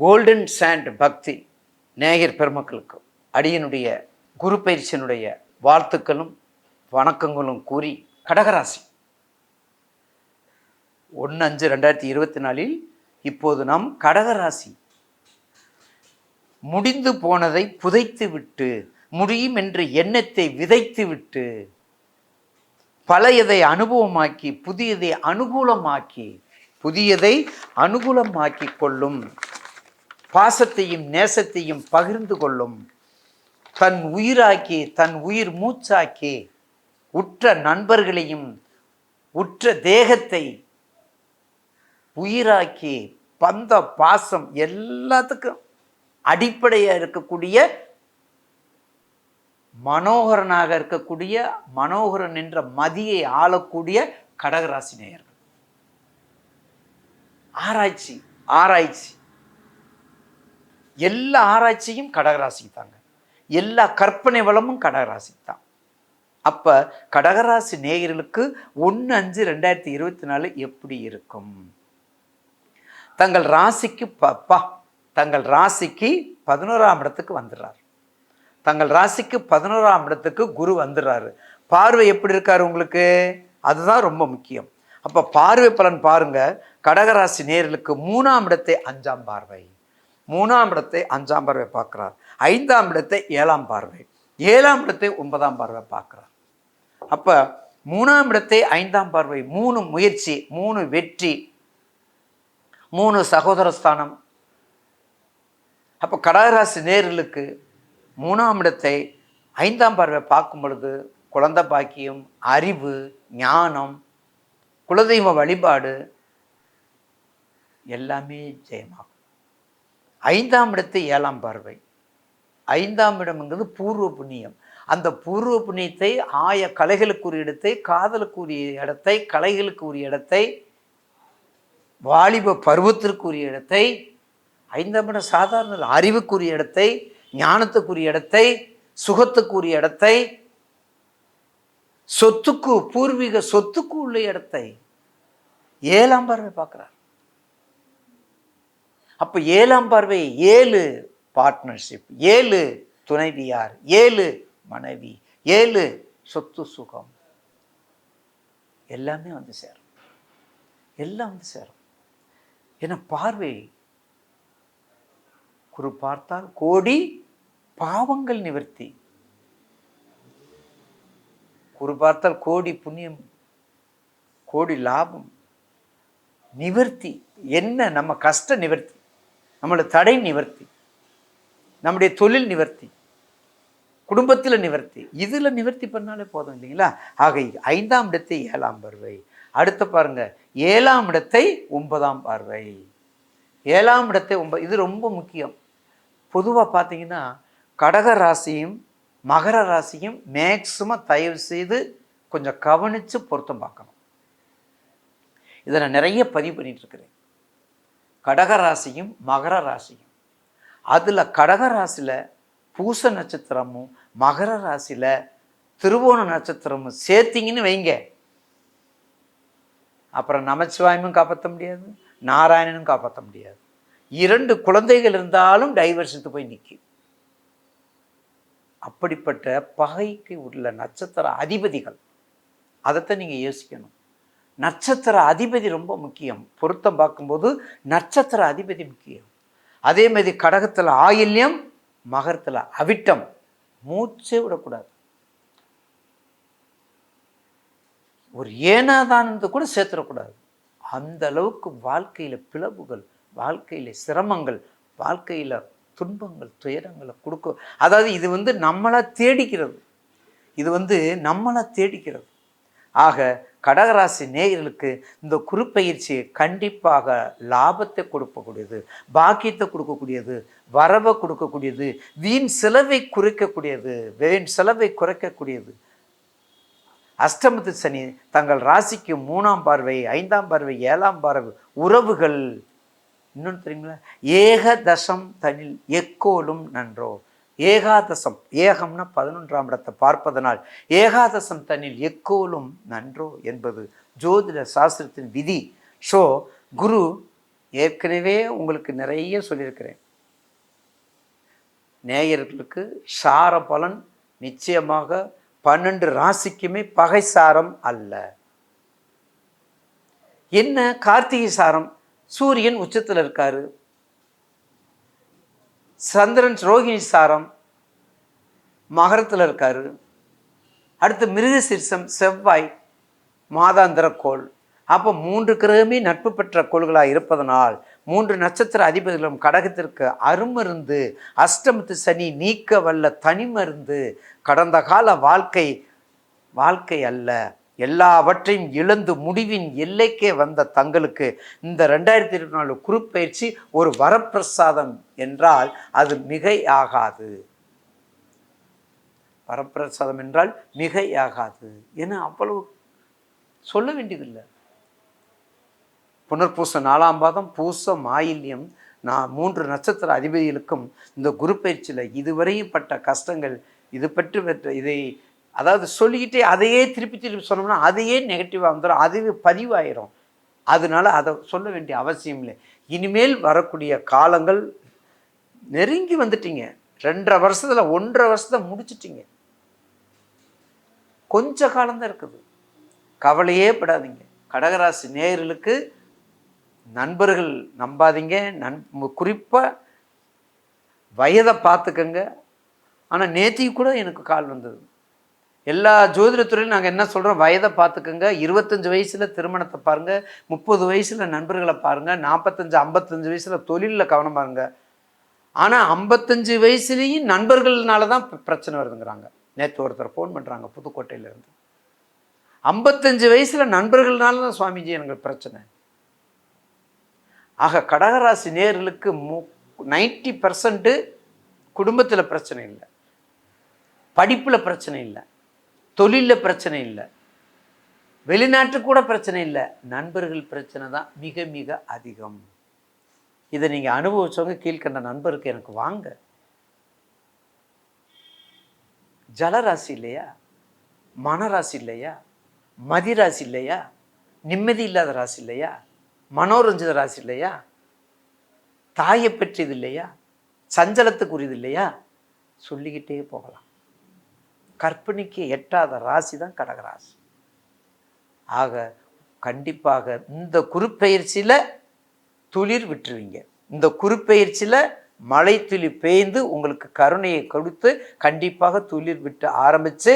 Golden sand பக்தி நேயர் பெருமக்களுக்கு அடியனுடைய குரு பயிற்சியினுடைய வாழ்த்துக்களும் வணக்கங்களும் கூறி கடகராசி. ஒன்று அஞ்சு ரெண்டாயிரத்தி இருபத்தி நாலில் இப்போது நாம் கடகராசி. முடிந்து போனதை புதைத்து விட்டு முடியும் என்ற எண்ணத்தை விதைத்து விட்டு பழையதை அனுபவமாக்கி புதியதை அனுகூலமாக்கி புதியதை அனுகூலமாக்கி கொள்ளும் பாசத்தையும் நேசத்தையும் பகிர்ந்து கொள்ளும். தன் உயிராக்கி தன் உயிர் மூச்சாக்கி உற்ற நண்பர்களையும் உற்ற தேகத்தை உயிராக்கி பந்த பாசம் எல்லாத்துக்கும் அடிப்படையாக இருக்கக்கூடிய மனோகரனாக இருக்கக்கூடிய மனோகரன் என்ற மதியை ஆளக்கூடிய கடகராசி நேயர்கள். ஆராய்ச்சி ஆராய்ச்சி. எல்லா ஆராய்ச்சியும் கடகராசிக்கு தாங்க எல்லா கற்பனை வளமும் கடகராசிக்கு தான் அப்போ கடகராசி நேயர்களுக்கு ஒன்று அஞ்சு ரெண்டாயிரத்தி இருபத்தி நாலு எப்படி இருக்கும்? தங்கள் ராசிக்கு பப்பா தங்கள் ராசிக்கு பதினோராம் இடத்துக்கு வந்துடுறார். தங்கள் ராசிக்கு பதினோராம் இடத்துக்கு குரு வந்துடுறாரு. பார்வை எப்படி இருக்கார் உங்களுக்கு? அதுதான் ரொம்ப முக்கியம். அப்போ பார்வை பலன் பாருங்க. கடகராசி நேர்களுக்கு மூணாம் இடத்தை அஞ்சாம் பார்வை. மூணாம் இடத்தை அஞ்சாம் பார்வை பார்க்குறார். ஐந்தாம் இடத்தை ஏழாம் பார்வை. ஏழாம் இடத்தை ஒன்பதாம் பார்வை பார்க்குறார். அப்போ மூணாம் இடத்தை ஐந்தாம் பார்வை மூணு முயற்சி மூணு வெற்றி மூணு சகோதரஸ்தானம் அப்போ கடகராசி நேர்களுக்கு மூணாம் இடத்தை ஐந்தாம் பார்வை பார்க்கும் பொழுது குழந்தை பாக்கியம் அறிவு ஞானம் குலதெய்வ வழிபாடு எல்லாமே ஜெயமாகும். ஐந்தாம் இடத்தை ஏழாம் பார்வை. ஐந்தாம் இடம்ங்கிறது பூர்வ புண்ணியம். அந்த பூர்வ புண்ணியத்தை ஆய கலைகளுக்குரிய இடத்தை காதலுக்குரிய இடத்தை கலைகளுக்குரிய இடத்தை வாலிப பருவத்திற்குரிய இடத்தை ஐந்தாம் இடம் சாதாரண அறிவுக்குரிய இடத்தை ஞானத்துக்குரிய இடத்தை சுகத்துக்குரிய இடத்தை சொத்துக்கு பூர்வீக சொத்துக்கு உள்ள இடத்தை ஏழாம் பார்வை பார்க்குறார். அப்போ ஏழாம் பார்வை ஏழு பார்ட்னர்ஷிப் ஏழு துணைவியார் ஏழு மனைவி ஏழு சொத்து சுகம். எல்லாமே வந்து சேரும். எல்லாம் வந்து சேரும். ஏன்னா பார்வை குரு பார்த்தால் கோடி பாவங்கள் நிவர்த்தி. குரு பார்த்தால் கோடி புண்ணியம் கோடி லாபம் நிவர்த்தி. என்ன நம்ம கஷ்ட நிவர்த்தி? நம்மளோட தடை நிவர்த்தி நம்முடைய தொழில் நிவர்த்தி குடும்பத்தில் நிவர்த்தி இதில் நிவர்த்தி பண்ணாலே போதும் இல்லைங்களா? ஆக ஐந்தாம் இடத்தை ஏழாம் பார்வை. அடுத்து பாருங்க ஏழாம் இடத்தை ஒன்பதாம் பார்வை. ஏழாம் இடத்தை ஒன்பது இது ரொம்ப முக்கியம். பொதுவாக பார்த்தீங்கன்னா கடக ராசியும் மகர ராசியும் மேக்சிமம் தயவு செய்து கொஞ்சம் கவனித்து பொருத்தம் பார்க்கணும். இதை நான் நிறைய பதிவு பண்ணிட்டு இருக்கிறேன். கடகராசியும் மகர ராசியும். அதில் கடகராசியில் பூச நட்சத்திரமும் மகர ராசியில் திருவோண நட்சத்திரமும் சேர்த்திங்கன்னு வைங்க. அப்புறம் நமச்சிவாயமும் காப்பாற்ற முடியாது நாராயணனும் காப்பாற்ற முடியாது. இரண்டு குழந்தைகள் இருந்தாலும் டைவர்சித்து போய் நிற்கும் அப்படிப்பட்ட பகைக்கு உள்ள நட்சத்திர அதிபதிகள். அதைத்தான் நீங்கள் யோசிக்கணும். நட்சத்திர அதிபதி ரொம்ப முக்கியம். பொருத்தம் பார்க்கும்போது நட்சத்திர அதிபதி முக்கியம். அதே மாதிரி கடகத்தில் ஆயில்யம் மகரத்தில் அவிட்டம். மூச்சே விடக்கூடாது. ஒரு ஏனாதானத்தை கூட சேர்த்துடக்கூடாது. அந்த அளவுக்கு வாழ்க்கையில் பிளவுகள் வாழ்க்கையில் சிரமங்கள் வாழ்க்கையில் துன்பங்கள் துயரங்களை கொடுக்க அதாவது இது வந்து நம்மளை தேடிக்கிறது. இது வந்து நம்மளை தேடிக்கிறது. ஆக கடகராசி நேயர்களுக்கு இந்த குறுப்பயிற்சி கண்டிப்பாக லாபத்தை கொடுக்கக்கூடியது பாக்கியத்தை கொடுக்கக்கூடியது வரவை கொடுக்கக்கூடியது வீண் செலவை குறைக்கக்கூடியது வீண் செலவை குறைக்கக்கூடியது. அஷ்டமத்து சனி தங்கள் ராசிக்கு மூணாம் பார்வை ஐந்தாம் பார்வை ஏழாம் பார்வை உறவுகள். இன்னொன்று தெரியுங்களா? ஏகதசம் தனில் எக்கோலும் நன்றோ. ஏகாதசம் ஏகம்னா பதினொன்றாம் இடத்தை பார்ப்பதனால் ஏகாதசம் தன்னில் எக்கோலும் நன்றோ என்பது ஜோதிட சாஸ்திரத்தின் விதி. ஸோ குரு ஏற்கனவே உங்களுக்கு நிறைய சொல்லியிருக்கிறேன். நேயர்களுக்கு சார பலன் நிச்சயமாக பன்னெண்டு ராசிக்குமே பகை சாரம் அல்ல. என்ன கார்த்திகை சாரம்? சூரியன் உச்சத்தில் இருக்காரு. சந்திரன் ரோஹிணி சாரம் மகரத்தில் இருக்காரு. அடுத்து மிருகசீர்ஷம் செவ்வாய் மாதாந்திர கோள். அப்போ மூன்று கிரகமே நட்பு பெற்ற கோள்களாக இருப்பதனால் மூன்று நட்சத்திர அதிபதிகளும் கடகத்திற்கு அருமருந்து அஷ்டமத்து சனி நீக்க வல்ல தனிமருந்து கடந்த கால வாழ்க்கை வாழ்க்கை அல்ல. எல்லாவற்றையும் இழந்து முடிவின் எல்லைக்கே வந்த தங்களுக்கு இந்த ரெண்டாயிரத்தி இருபத்தி நாலு குறுப்பயிற்சி ஒரு வரப்பிரசாதம் என்றால் அது மிகை ஆகாது. வரப்பிரசாதம் என்றால் மிகையாகாது என அவ்வளவு சொல்ல வேண்டியதில்லை. புனர்பூச நாலாம் பாதம் பூச மாயில்யம் நான் மூன்று நட்சத்திர அதிபதிகளுக்கும் இந்த குரு பயிற்சியில் இதுவரையும் பட்ட கஷ்டங்கள் இது பற்றி பெற்ற இதை அதாவது சொல்லிக்கிட்டே அதையே திருப்பி திருப்பி சொன்னோம்னா அதையே நெகட்டிவாக வந்துடும் அதுவே பதிவாயிரும். அதனால அதை சொல்ல வேண்டிய அவசியம் இல்லை. இனிமேல் வரக்கூடிய காலங்கள் நெருங்கி வந்துட்டீங்க. ரெண்டரை வருஷத்தில் ஒன்றரை வருஷத்தை முடிச்சிட்டிங்க. கொஞ்ச காலம்தான் இருக்குது. கவலையே படாதீங்க. கடகராசி நேயர்களுக்கு நண்பர்கள் நம்பாதீங்க. நன் குறிப்பாக வயதை பார்த்துக்கங்க. ஆனால் நேத்திக்கு கூட எனக்கு கால் வந்தது. எல்லா ஜோதிடத்துறையிலும் நாங்கள் என்ன சொல்கிறோம் வயதை பார்த்துக்கோங்க. இருபத்தஞ்சி வயசில் திருமணத்தை பாருங்கள் முப்பது வயசில் நண்பர்களை பாருங்கள் நாற்பத்தஞ்சு ஐம்பத்தஞ்சு வயசில் தொழிலில் கவனம் பாருங்கள் ஆனால் ஐம்பத்தஞ்சு வயசுலேயும் நண்பர்கள்னால தான் பிரச்சனை வருதுங்கிறாங்க. நேற்று ஒருத்தர் ஃபோன் பண்ணுறாங்க புதுக்கோட்டையிலேருந்து. ஐம்பத்தஞ்சு வயசில் நண்பர்கள்னால தான் சுவாமிஜி எனக்கு பிரச்சனை. ஆக கடகராசி நேர்களுக்கு மு நைன்டி பர்சன்ட்டு குடும்பத்தில் பிரச்சனை இல்லை. படிப்பில் பிரச்சனை இல்லை. தொழிலில் பிரச்சனை இல்லை. வெளிநாட்டு கூட பிரச்சனை இல்லை. நண்பர்கள் பிரச்சனை தான் மிக மிக அதிகம். இதை நீங்கள் அனுபவிச்சவங்க கீழ்கண்ட நண்பருக்கு எனக்கு வாங்க. ஜலராசி இல்லையா? மனராசி இல்லையா? மதிராசி இல்லையா? நிம்மதி இல்லாத ராசி இல்லையா? மனோரஞ்சித ராசி இல்லையா? தாயை பெற்றது இல்லையா? சஞ்சலத்துக்குரியது இல்லையா? சொல்லிக்கிட்டே போகலாம். கற்பனைக்கு எட்டாத ராசி தான் கடகராசி ஆக கண்டிப்பாக இந்த குறுப்பெயர்ச்சியில் துளிர் விட்டுருவீங்க. இந்த குறுப்பெயர்ச்சியில் மழை துளி பெய்ந்து உங்களுக்கு கருணையை கொடுத்து கண்டிப்பாக துளிர் விட்டு ஆரம்பித்து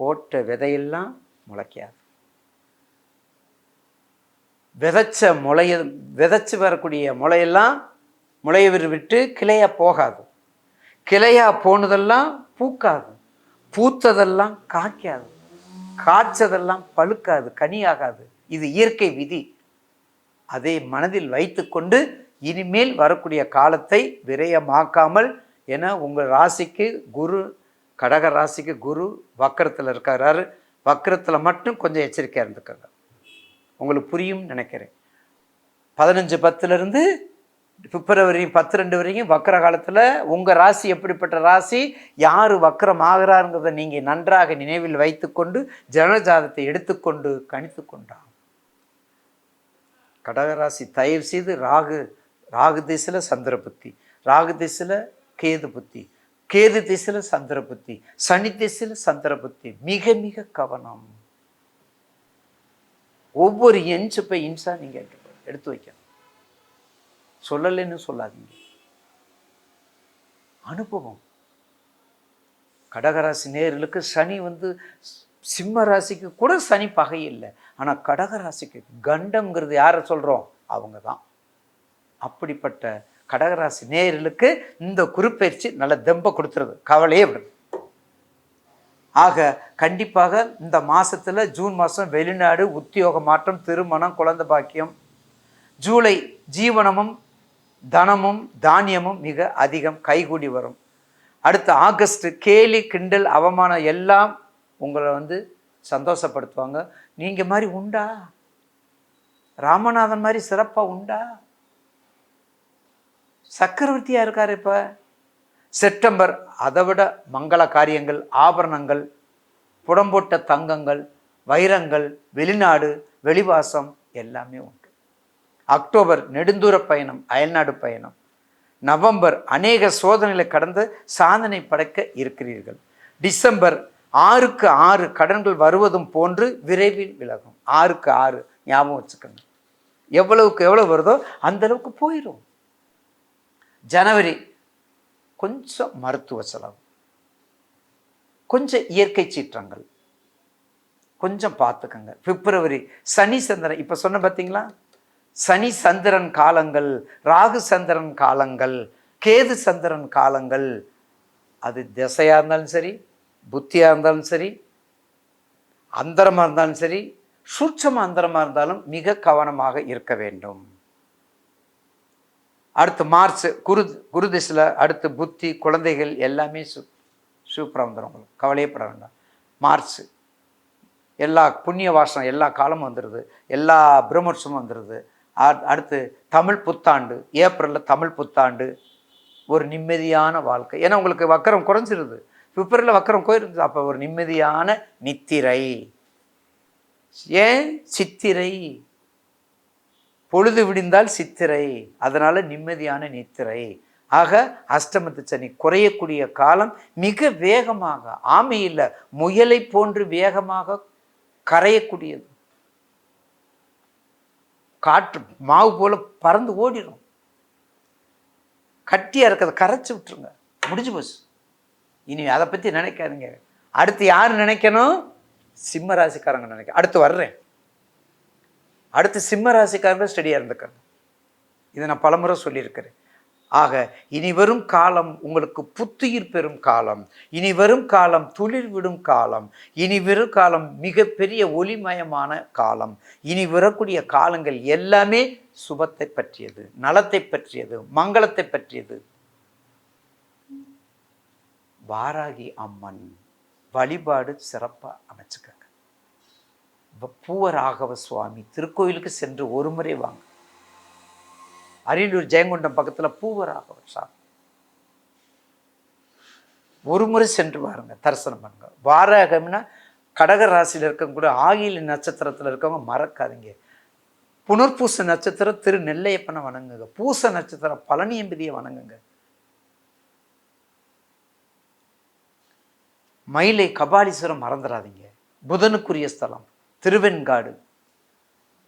போட்ட விதையெல்லாம் முளைக்காது. விதைச்ச முளைய விதைச்சி வரக்கூடிய முளையெல்லாம் முளைய விட்டு கிளையாக போகாது. கிளையாக போனதெல்லாம் பூக்காது. பூத்ததெல்லாம் காய்க்காது. காய்ச்சதெல்லாம் பழுக்காது கனியாகாது. இது இயற்கை விதி. அதை மனதில் வைத்துக்கொண்டு இனிமேல் வரக்கூடிய காலத்தை விரயமாக்காமல் என உங்கள் ராசிக்கு குரு கடக ராசிக்கு குரு வக்கரத்தில் இருக்கிறாரு வக்கரத்தில் மட்டும் கொஞ்சம் எச்சரிக்கையாக இருந்துக்கோங்க. உங்களுக்கு புரியும் நினைக்கிறேன். பதினஞ்சு பத்துலேருந்து பிப்ரவரி பத்து ரெண்டு வரைக்கும் வக்கர காலத்தில் உங்கள் ராசி எப்படிப்பட்ட ராசி யார் வக்கரம் ஆகிறாருங்கிறத நீங்கள் நன்றாக நினைவில் வைத்துக்கொண்டு ஜனஜாதத்தை எடுத்துக்கொண்டு கணித்து கொண்டான் கடகராசி தயவு செய்து ராகு ராகு திசையில் சந்திர புத்தி ராகு திசையில் கேது புத்தி கேது திசையில் சந்திர புத்தி சனி திசையில் சந்திர புத்தி மிக மிக கவனம். ஒவ்வொரு எஞ்சு போய் இன்சா நீங்கள் எடுத்து வைக்கணும். சொல்லலைன்னு சொல்லாதீங்க. அனுபவம். கடகராசி நேர்களுக்கு சனி வந்து சிம்ம ராசிக்கு கூட சனி பகை இல்லை ஆனால் கடகராசிக்கு கண்டம்ங்கிறது யாரை சொல்கிறோம் அவங்க தான் அப்படிப்பட்ட கடகராசி நேயர்களுக்கு இந்த குறிப்பயிற்சி நல்ல தெம்பை கொடுத்துருது. கவலையே விடுது ஆக கண்டிப்பாக இந்த மாதத்தில் ஜூன் மாதம் வெளிநாடு உத்தியோக மாற்றம் திருமணம் குழந்தை பாக்கியம் ஜூலை ஜீவனமும் தனமும் தானியமும் மிக அதிகம் கைகூடி வரும். அடுத்த ஆகஸ்ட் கேலி கிண்டல் அவமானம் எல்லாம் உங்களை வந்து சந்தோஷப்படுத்துவாங்க. நீங்கள் மாதிரி உண்டா? ராமநாதன் மாதிரி சிறப்பாக உண்டா? சக்கரவர்த்தியாக இருக்கார் இப்போ. செப்டம்பர் அதை விட மங்கள காரியங்கள் ஆபரணங்கள் புடம்போட்ட தங்கங்கள் வைரங்கள் வெளிநாடு வெளிவாசம் எல்லாமே உண்டு. அக்டோபர் நெடுந்தூர பயணம் அயல்நாடு பயணம். நவம்பர் அநேக சோதனைகளை கடந்து சாதனை படைக்க இருக்கிறீர்கள். டிசம்பர் ஆறுக்கு ஆறு கடன்கள் வருவதும் போன்று விரைவில் விலகும். ஆறுக்கு ஆறு ஞாபகம் வச்சுக்கோங்க. எவ்வளவுக்கு எவ்வளவு வருதோ அந்த அளவுக்கு போயிடும் ஜனவரி கொஞ்சம் மருத்துவ செலவு. கொஞ்சம் இயற்கை சீற்றங்கள். கொஞ்சம் பார்த்துக்கங்க. பிப்ரவரி சனி சந்திரன் இப்போ சொன்ன பார்த்தீங்களா சனி சந்திரன் காலங்கள் ராகு சந்திரன் காலங்கள் கேது சந்திரன் காலங்கள் அது திசையாக இருந்தாலும் சரி புத்தியாக இருந்தாலும் சரி அந்தரமாக இருந்தாலும் சரி சூட்சம் அந்தரமாக இருந்தாலும் மிக கவனமாக இருக்க வேண்டும். அடுத்து மார்ச் குரு குரு திசையில் அடுத்து புத்தி குழந்தைகள் எல்லாமே சு சூப்பராக வந்துடும் உங்களுக்கு. கவலையப்பட வேண்டாம். மார்ச் எல்லா புண்ணிய வாசனம் எல்லா காலமும் வந்துடுது எல்லா பிரம்மோற்சவமும் வந்துடுது அடுத்து தமிழ் புத்தாண்டு ஏப்ரலில் தமிழ் புத்தாண்டு. ஒரு நிம்மதியான வாழ்க்கை. ஏன்னா உங்களுக்கு வக்கரம் குறைஞ்சிருது. பிப்ரவரியில் வக்கரம் போயிருந்தது. அப்போ ஒரு நிம்மதியான நித்திரை. ஏன்? சித்திரை. பொழுது விடிந்தால் சித்திரை. அதனால் நிம்மதியான நித்திரை. ஆக அஷ்டமத்து சனி குறையக்கூடிய காலம் மிக வேகமாக ஆமையில் முயலை போன்று வேகமாக கரையக்கூடியது. காற்று மாவு போல் பறந்து ஓடிடும். கட்டியாக இருக்கிறத கரைச்சி விட்டுருங்க. முடிஞ்சு போச்சு. இனி அதை பற்றி நினைக்காதீங்க. அடுத்து யார் நினைக்கணும்? சிம்ம ராசிக்காரங்க நினைக்க அடுத்து வர்றேன். அடுத்து சிம்ம ராசிக்காரங்க ஸ்டடியாக இருந்துக்காங்க. இதை நான் பலமுறை சொல்லியிருக்கிறேன். ஆக இனி வரும் காலம் உங்களுக்கு புத்துயிர் பெறும் காலம். இனி வரும் காலம் துளிர் விடும் காலம். இனி வரும் காலம் மிகப்பெரிய ஒளிமயமான காலம். இனி வரக்கூடிய காலங்கள் எல்லாமே சுபத்தை பற்றியது நலத்தை பற்றியது மங்களத்தை பற்றியது. வாராகி அம்மன் வழிபாடு சிறப்பாக அமைச்சுக்கங்க. பூவராகவ சுவாமி திருக்கோயிலுக்கு சென்று ஒரு முறை வாங்க. அரியலூர் ஜெயங்கொண்டம் பக்கத்தில் பூவராகவ சாமி. ஒரு முறை சென்று பாருங்க தரிசனம் பண்ணுங்க. வாராகம்னா கடக ராசியில் இருக்கவங்க கூட ஆகில நட்சத்திரத்தில் இருக்கவங்க மறக்காதீங்க. புனர்பூச நட்சத்திரம் திரு நெல்லையப்பனை வணங்குங்க. பூச நட்சத்திரம் பழனியம்பதியை வணங்குங்க. மயிலை கபாலீஸ்வரம் மறந்துடாதீங்க. புதனுக்குரிய ஸ்தலம் திருவெண்காடு.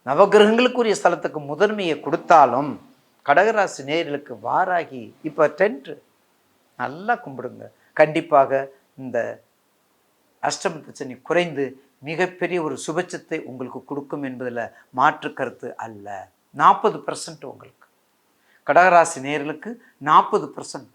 நவகிரகங்களுக்குரிய ஸ்தலத்துக்கு முதன்மையை கொடுத்தாலும் கடகராசி நேர்களுக்கு வாராகி இப்போ டென்ட்டு நல்லா கும்பிடுங்க. கண்டிப்பாக இந்த அஷ்டம பிரச்சனை குறைந்து மிகப்பெரிய ஒரு சுபட்சத்தை உங்களுக்கு கொடுக்கும் என்பதில் மாற்று கருத்து அல்ல. நாற்பது பர்சன்ட் உங்களுக்கு. கடகராசி நேர்களுக்கு நாற்பது பர்சன்ட்